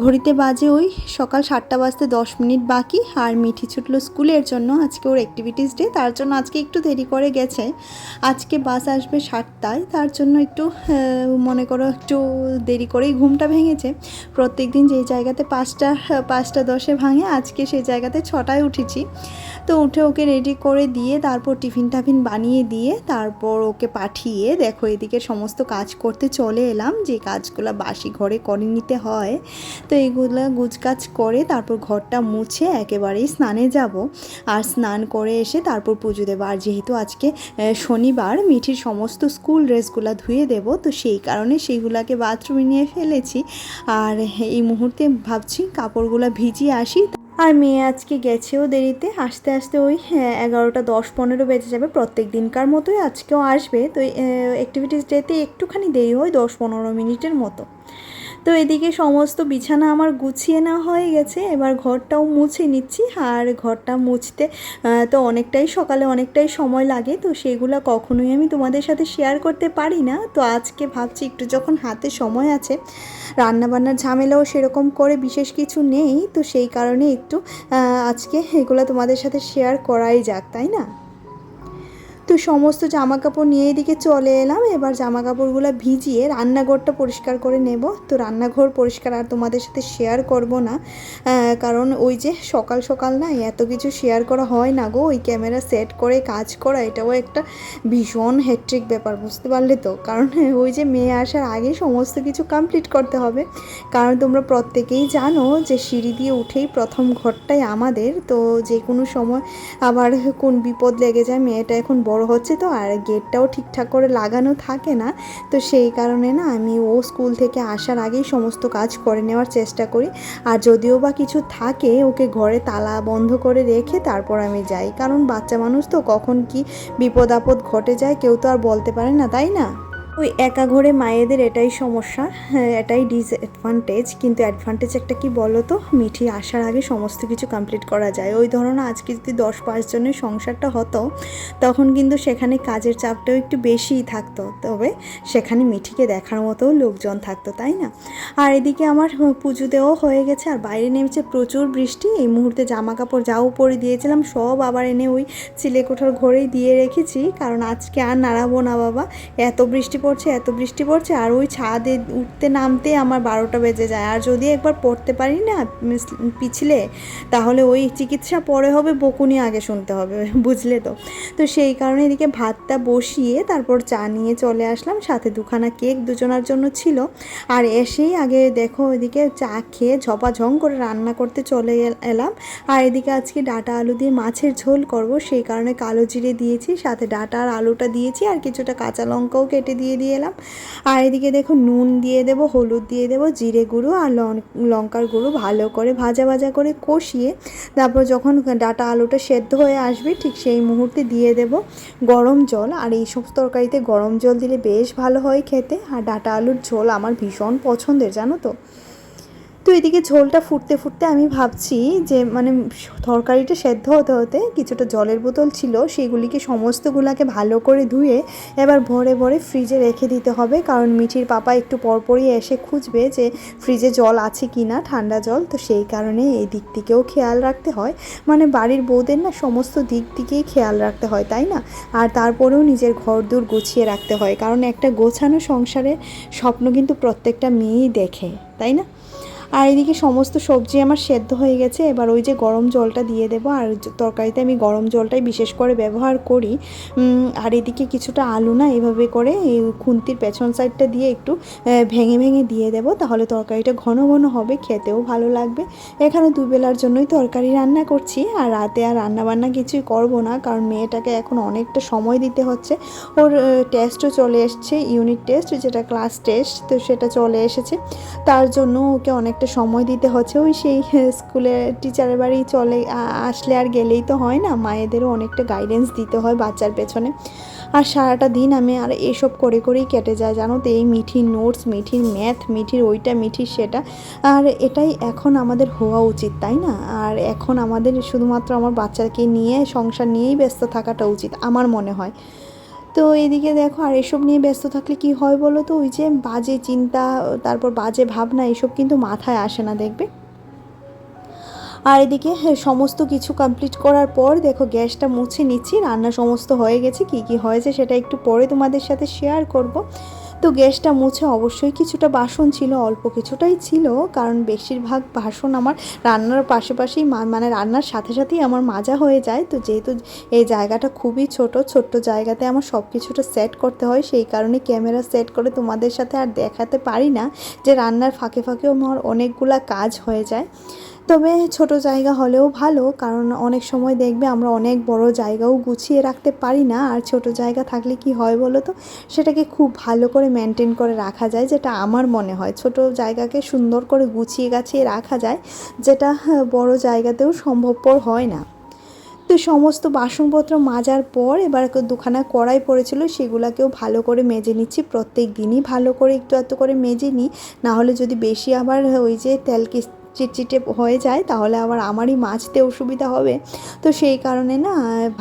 ঘড়িতে বাজে ওই সকাল সাতটা বাজতে দশ মিনিট বাকি, আর মিঠি ছুটলো স্কুলের জন্য। আজকে ওর অ্যাক্টিভিটিস ডে তার জন্য আজকে একটু দেরি করে গেছে। আজকে বাস আসবে সাতটায়, তার জন্য একটু মনে করো একটু দেরি করেই ঘুমটা ভেঙেছে। প্রত্যেক দিন যেই জায়গাতে পাঁচটা পাঁচটা দশে ভাঙে, আজকে সেই জায়গাতে ছটায় উঠেছি। তো উঠে ওকে রেডি করে দিয়ে তারপর টিফিন টাফিন বানিয়ে দিয়ে তারপর ওকে পাঠিয়ে দেখো এদিকে সমস্ত কাজ করতে চলে এলাম। যে কাজগুলো বাসি ঘরে করে নিতে হয়, তো এইগুলো গুজকাজ করে তারপর ঘরটা মুছে একেবারেই স্নানে যাব। আর স্নান করে এসে তারপর পুজো দেবো। আর যেহেতু আজকে শনিবার, মিঠির সমস্ত স্কুল ড্রেসগুলো ধুয়ে দেব, তো সেই কারণে সেইগুলোকে বাথরুমে নিয়ে ফেলেছি। আর এই মুহূর্তে ভাবছি কাপড়গুলো ভিজিয়ে আসি। আর মেয়ে আজকে গেছেও দেরিতে আসতে আসতে ওই হ্যাঁ, এগারোটা দশ পনেরো বেজে যাবে প্রত্যেক দিনকার মতোই আজকেও আসবে। তো অ্যাক্টিভিটিস ডেতে একটুখানি দেরি হয় দশ পনেরো মিনিটের মতো। তো এদিকে সমস্ত বিছানা আমার গুছিয়ে নেওয়া হয়ে গেছে। এবার ঘরটাও মুছে নিচ্ছি। আর ঘরটা মুছতে তো অনেকটাই সকালে অনেকটাই সময় লাগে, তো সেগুলো কখনোই আমি তোমাদের সাথে শেয়ার করতে পারি না। তো আজকে ভাবছি একটু যখন হাতে সময় আছে, রান্নাবান্নার ঝামেলাও সেরকম করে বিশেষ কিছু নেই। তো সেই কারণে একটু আজকে এগুলো তোমাদের সাথে শেয়ার করাই যাক, তাই না? তো সমস্ত জামা কাপড় নিয়ে এদিকে চলে এলাম। এবার জামা কাপড়গুলো ভিজিয়ে রান্নাঘরটা পরিষ্কার করে নেব। তো রান্নাঘর পরিষ্কার আর তোমাদের সাথে শেয়ার করব না কারণ ওই যে সকাল সকাল না এত কিছু শেয়ার করা হয় না গো। ওই ক্যামেরা সেট করে কাজ করা, এটাও একটা ভীষণ হেট্রিক ব্যাপার, বুঝতে পারলে তো? কারণ ওই যে মেয়ে আসার আগে সমস্ত কিছু কমপ্লিট করতে হবে। কারণ তোমরা প্রত্যেকেই জানো যে সিঁড়ি দিয়ে উঠেই প্রথম ঘরটাই আমাদের। তো যে কোনো সময় আবার কোন বিপদ লেগে যায়, মেয়েটা এখন বড় হচ্ছে তো, আর গেটটাও ঠিকঠাক করে লাগানো থাকে না। তো সেই কারণে না, আমি ও স্কুল থেকে আসার আগেই সমস্ত কাজ করে নেওয়ার চেষ্টা করি। আর যদিও বা কিছু থাকে, ওকে ঘরে তালা বন্ধ করে রেখে তারপর আমি যাই। কারণ বাচ্চা মানুষ তো, কখন কি বিপদ আপদ ঘটে যায়, কেউ তো আর বলতে পারে না, তাই না? ওই একা ঘরে মায়েদের এটাই সমস্যা হ্যাঁ, এটাই ডিসঅ্যাডভান্টেজ কিন্তু অ্যাডভান্টেজ একটা কি বলো তো মিঠি আসার আগে সমস্ত কিছু কমপ্লিট করা যায়। ওই ধরো আজকে যদি দশ পাঁচজনের সংসারটা হতো তখন কিন্তু সেখানে কাজের চাপটাও একটু বেশিই থাকতো। তবে সেখানে মিঠিকে দেখার মতো লোকজন থাকতো তাই না? আর এদিকে আমার পুজো দেওয়াও হয়ে গেছে আর বাইরে নেমেছে প্রচুর বৃষ্টি। এই মুহূর্তে জামা কাপড় যাও পরে দিয়েছিলাম সব আবার এনে ওই চিলেকোঠার ঘরেই দিয়ে রেখেছি কারণ আজকে আর নাড়াবো না বাবা। এত বৃষ্টি পড়ছে, এত বৃষ্টি পড়ছে, আর ওই ছাদে উঠতে নামতে আমার বারোটা বেজে যায়। আর যদি একবার পড়তে পারি না পিছলে, তাহলে ওই চিকিৎসা পরে হবে, বকুনি আগে শুনতে হবে, বুঝলে তো। তো সেই কারণে এদিকে ভাতটা বসিয়ে তারপর চা নিয়ে চলে আসলাম। সাথে দুখানা কেক দুজনার জন্য ছিল। আর এসেই আগে দেখো এদিকে চা খেয়ে ঝপাঝং করে রান্না করতে চলে এলাম। আর এদিকে আজকে ডাটা আলু দিয়ে মাছের ঝোল করব। সেই কারণে কালো জিরে দিয়েছি, সাথে ডাটা আর আলুটা দিয়েছি, আর কিছুটা কাঁচা লঙ্কাও কেটে দিয়ে দিয়ে এলাম। আর এদিকে দেখো নুন দিয়ে দেব, হলুদ দিয়ে দেব, জিরে গুঁড়ো আর লঙ্কার গুঁড়ো ভালো করে ভাজা ভাজা করে কষিয়ে তারপর যখন ডাটা আলুটা সেদ্ধ হয়ে আসবে ঠিক সেই মুহূর্তে দিয়ে দেব গরম জল। আর এই সব তরকারিতে গরম জল দিলে বেশ ভালো হয় খেতে। আর ডাটা আলুর ঝোল আমার ভীষণ পছন্দের, জানো তো? তো এদিকে ঝোলটা ফুটতে ফুটতে আমি ভাবছি যে মানে তরকারিটা সেদ্ধ হতে হতে কিছুটা জলের বোতল ছিল, সেগুলিকে সমস্তগুলাকে ভালো করে ধুয়ে এবার ভরে ভরে ফ্রিজে রেখে দিতে হবে। কারণ মিঠির পাপা একটু পরপরই এসে খুঁজবে যে, ফ্রিজে জল আছে কি না ঠান্ডা জল। তো সেই কারণে এই দিক থেকেও খেয়াল রাখতে হয়। মানে বাড়ির বউদের না সমস্ত দিক থেকেই খেয়াল রাখতে হয়, তাই না? আর তারপরেও নিজের ঘর দূর গুছিয়ে রাখতে হয়। কারণ একটা গোছানো সংসারে স্বপ্ন কিন্তু প্রত্যেকটা মেয়েই দেখে, তাই না? আর এদিকে সমস্ত সবজি আমার সেদ্ধ হয়ে গেছে। এবার ওই যে গরম জলটা দিয়ে দেবো। আর তরকারিতে আমি গরম জলটাই বিশেষ করে ব্যবহার করি। আর এদিকে কিছুটা আলু না এভাবে করে এই খুন্তির পেছন সাইডটা দিয়ে একটু ভেঙে ভেঙে দিয়ে দেবো। তাহলে তরকারিটা ঘন ঘন হবে, খেতেও ভালো লাগবে। এখানে দুবেলার জন্যই তরকারি রান্না করছি। আর রাতে আর রান্না বান্না কিছুই করব না, কারণ মেয়েটাকে এখন অনেকটা সময় দিতে হচ্ছে। ওর টেস্টও চলে এসছে ইউনিট টেস্ট যেটা ক্লাস টেস্ট তো সেটা চলে এসেছে। তার জন্য ওকে অনেক অনেকটা সময় দিতে হচ্ছে। ওই সেই স্কুলে টিচারের বাড়ি চলে আসলে আর গেলেই তো হয় না। মায়েদেরও অনেকটা গাইডেন্স দিতে হয় বাচ্চার পেছনে। আর সারাটা দিন আমি আর এসব করে করেই কেটে যায়, জানো তো? এই মিঠির নোটস মিঠির ম্যাথ মিঠির ওইটা, মিঠির সেটা। আর এটাই এখন আমাদের হওয়া উচিত, তাই না? আর এখন আমাদের শুধুমাত্র আমার বাচ্চাকে নিয়ে, সংসার নিয়েই ব্যস্ত থাকাটা উচিত, আমার মনে হয়। তো এদিকে দেখো আর এসব নিয়ে ব্যস্ত থাকলে কি হয় বলো তো? ওই যে বাজে চিন্তা তারপর বাজে ভাবনা এসব কিন্তু মাথায় আসে না দেখবে? আর এদিকে হ্যাঁ, সমস্ত কিছু কমপ্লিট করার পর দেখো গ্যাসটা মুছে নিচ্ছি রান্না সমস্ত হয়ে গেছে কি কি হয়েছে সেটা একটু পরে তোমাদের সাথে শেয়ার করব। তো গ্যাসটা মুছে অবশ্যই কিছুটা বাসন ছিল, অল্প কিছুটাই ছিল, কারণ বেশিরভাগ বাসন আমার রান্নার পাশাপাশি মানে রান্নার সাথে সাথেই আমার মাজা হয়ে যায়। তো যেহেতু এই জায়গাটা খুবই ছোট, ছোট্ট জায়গাতে আমার সব কিছুটা সেট করতে হয়, সেই কারণে ক্যামেরা সেট করে তোমাদের সাথে আর দেখাতে পারি না যে রান্নার ফাঁকে ফাঁকেও আমার অনেকগুলা কাজ হয়ে যায়। তবে ছোট জায়গা হলেও ভালো, কারণ অনেক সময় দেখবে আমরা অনেক বড় জায়গাও গুছিয়ে রাখতে পারি না। আর ছোট জায়গা থাকলে কি হয় বলো তো? সেটাকে খুব ভালো করে মেনটেন করে রাখা যায়, যেটা আমার মনে হয়। ছোট জায়গাকে সুন্দর করে গুছিয়ে গাছিয়ে রাখা যায়, যেটা বড় জায়গাতেও সম্ভবপর হয় না। তো সমস্ত বাসনপত্র মাজার পর এবার দুখানা কড়াই পড়েছিল, সেগুলাকেও ভালো করে মেজে নিচ্ছি। প্রত্যেক দিনই ভালো করে একটু একটু করে মেজে নিই না হলে যদি বেশি আবার ওই যে তেল চিটচিটে হয়ে যায়, তাহলে আবার আমারই মাজতে অসুবিধা হবে। তো সেই কারণে না,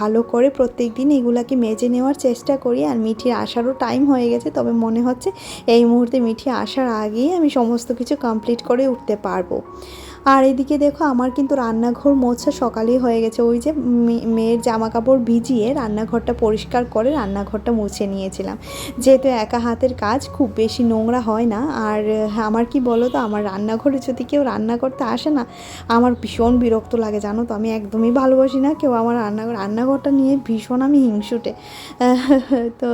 ভালো করে প্রত্যেক দিন এগুলাকে মেজে নেওয়ার চেষ্টা করি। আর মিঠির আসারও টাইম হয়ে গেছে, তবে মনে হচ্ছে এই মুহূর্তে মিঠি আসার আগেই আমি সমস্ত কিছু কমপ্লিট করে উঠতে পারব। আর এদিকে দেখো আমার কিন্তু রান্নাঘর মোছা সকালেই হয়ে গেছে। ওই যে মেয়ের জামা কাপড় ভিজিয়ে রান্নাঘরটা পরিষ্কার করে রান্নাঘরটা মুছে নিয়েছিলাম। যেহেতু একা হাতের কাজ, খুব বেশি নোংরা হয় না। আর আমার কি বলো তো আমার রান্নাঘরে যদি কেউ রান্না করতে আসে না, আমার ভীষণ বিরক্ত লাগে, জানো তো। আমি একদমই ভালোবাসি না কেউ আমার রান্নাঘর রান্নাঘরটা নিয়ে ভীষণ আমি হিংসুটে। তো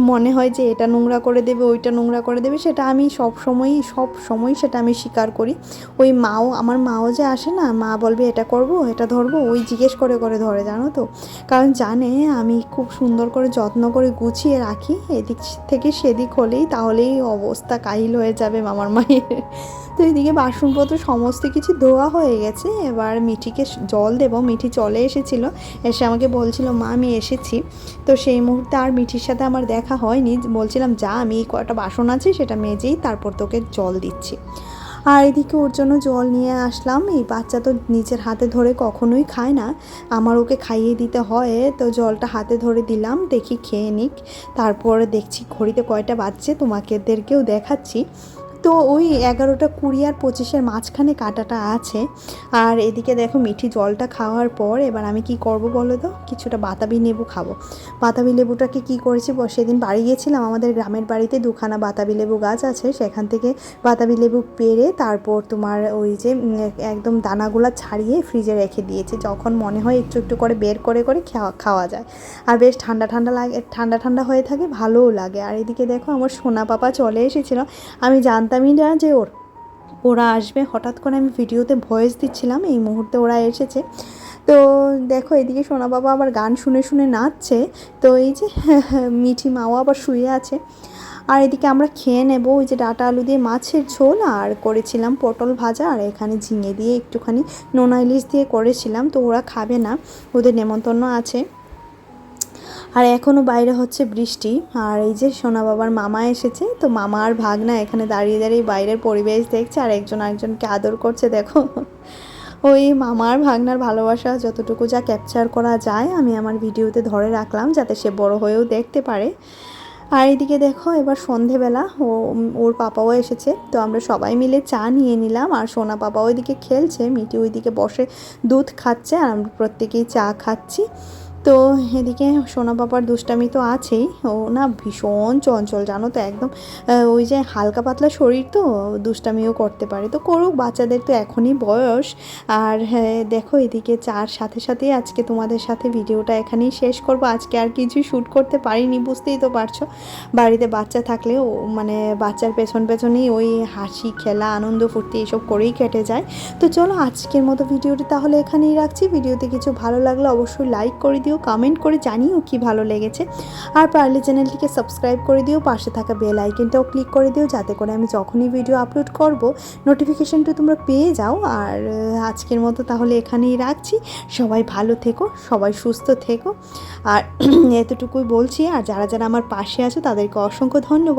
মনে হয় যে এটা নোংরা করে দেবে, ওইটা নোংরা করে দেবে, সেটা আমি সব সময়ই সব সময় সেটা আমি স্বীকার করি। ওই মাও আমার মাও যে আসে না, মা বলবে এটা করব, এটা ধরবো, ওই জিজ্ঞেস করে করে ধরে, জানো তো। কারণ জানে আমি খুব সুন্দর করে যত্ন করে গুছিয়ে রাখি, এদিক থেকে সেদিক হলেই তাহলেই অবস্থা কাহিল হয়ে যাবে মামার মায়ের। তো এদিকে বাসনপত্র সমস্ত কিছু ধোয়া হয়ে গেছে, এবার মিঠিকে জল দেবো, মিঠি চলে এসেছিল, এসে আমাকে বলছিল, মা, আমি এসেছি। তো সেই মুহূর্তে আর মিঠির সাথে আমার দেখা হয়নি, বলছিলাম, যা, আমি কটা বাসন আছে, সেটা মেজেই তারপর তোকে জল দিচ্ছি। আর এদিকে ওর জন্য জল নিয়ে আসলাম। এই বাচ্চা তো নিজের হাতে ধরে কখনোই খায় না। আমার ওকে খাইয়ে দিতে হয়, তো জলটা হাতে ধরে দিলাম, দেখি খেয়ে নিক। তারপরে দেখছি ঘড়িতে কয়টা বাজছে তোমাকেদেরকেও দেখাচ্ছি। তো ওই এগারোটা কুড়ি আর পঁচিশের মাঝখানে কাটাটা আছে। আর এদিকে দেখো মিঠি জলটা খাওয়ার পর এবার আমি কি করব বলো তো? কিছুটা বাতাবি লেবু খাব। বাতাবি লেবুটাকে কি করেছি? সেদিন বাড়ি গিয়েছিলাম, আমাদের গ্রামের বাড়িতে দুখানা বাতাবি লেবু গাছ আছে। সেখান থেকে বাতাবি লেবু পেরে তারপর তোমার ওই যে একদম দানাগুলো ছাড়িয়ে ফ্রিজে রেখে দিয়েছি। যখন মনে হয় একটু একটু করে বের করে করে খাওয়া খাওয়া যায়। আর বেশ ঠান্ডা ঠান্ডা লাগে, ঠান্ডা ঠান্ডা হয়ে থাকে, ভালোও লাগে। আর এদিকে দেখো আমার সোনা পাপা চলে এসেছিল। আমি জানতামই না যে ওর, ওরা আসবে, হঠাৎ করে আমি ভিডিওতে ভয়েস দিচ্ছিলাম, এই মুহূর্তে ওরা এসেছে। তো দেখো, এদিকে সোনা বাবা আবার গান শুনে শুনে নাচছে। তো এই যে মিঠি মাও আবার শুয়ে আছে। আর এদিকে আমরা খেয়ে নেব ওই যে ডাটা আলু দিয়ে মাছের ঝোল, আর করেছিলাম পটল ভাজা, আর এখানে ঝিঙে দিয়ে একটুখানি নোনা ইলিশ দিয়ে করেছিলাম। তো ওরা খাবে না, ওদের নেমন্তন্ন আছে। আর এখনও বাইরে হচ্ছে বৃষ্টি। আর এই যে সোনা বাবার মামা এসেছে, তো মামা আর ভাগনা এখানে দাঁড়িয়ে দাঁড়িয়ে বাইরের পরিবেশ দেখছে, আর একজন আরেকজনকে আদর করছে, দেখো। ওই মামার ভাগনার ভালোবাসা যতটুকু যা ক্যাপচার করা যায়, আমি আমার ভিডিওতে ধরে রাখলাম, যাতে সে বড় হয়েও দেখতে পারে। আর এদিকে দেখো, এবার সন্ধেবেলা, ও, ওর পাপাও এসেছে, তো আমরা সবাই মিলে চা নিয়ে নিলাম, আর সোনা পাপাও ওইদিকে খেলছে মিটি ওইদিকে বসে দুধ খাচ্ছে, আর আমরা প্রত্যেকেই চা খাচ্ছি। তো এদিকে সোনা পাপার দুষ্টামি তো আছেই। ও না ভীষণ চঞ্চল, জানো তো একদম। ওই যে হালকা পাতলা শরীর তো, দুষ্টামিও করতে পারে। তো করুক, বাচ্চাদের তো এখনই বয়স। আর হ্যাঁ দেখো এদিকে চার, সাথে সাথেই আজকে তোমাদের সাথে ভিডিওটা এখানেই শেষ করব। আজকে আর কিছু শ্যুট করতে পারিনি, বুঝতেই তো পারছ। বাড়িতে বাচ্চা থাকলেও মানে বাচ্চার পেছন পেছনেই ওই হাসি, খেলা, আনন্দ, ফুর্তি এসব করেই কেটে যায়। তো চলো আজকের মতো ভিডিওটি তাহলে এখানেই রাখছি। ভিডিওতে কিছু ভালো লাগলে অবশ্যই লাইক করে দিও। কমেন্ট করে জানিও কি ভালো লেগেছে। আর পারলে চ্যানেলটিকে সাবস্ক্রাইব করে দিও, পাশে থাকা বেল আইকনটাও ক্লিক করে দিও, যাতে করে আমি যখনই ভিডিও আপলোড করব নোটিফিকেশানটা তোমরা পেয়ে যাও। আর আজকের মতো তাহলে এখানেই রাখছি। সবাই ভালো থেকো, সবাই সুস্থ থেকো। আর এতটুকুই বলছি, আর যারা যারা আমার পাশে আছো, তাদেরকে অসংখ্য ধন্যবাদ।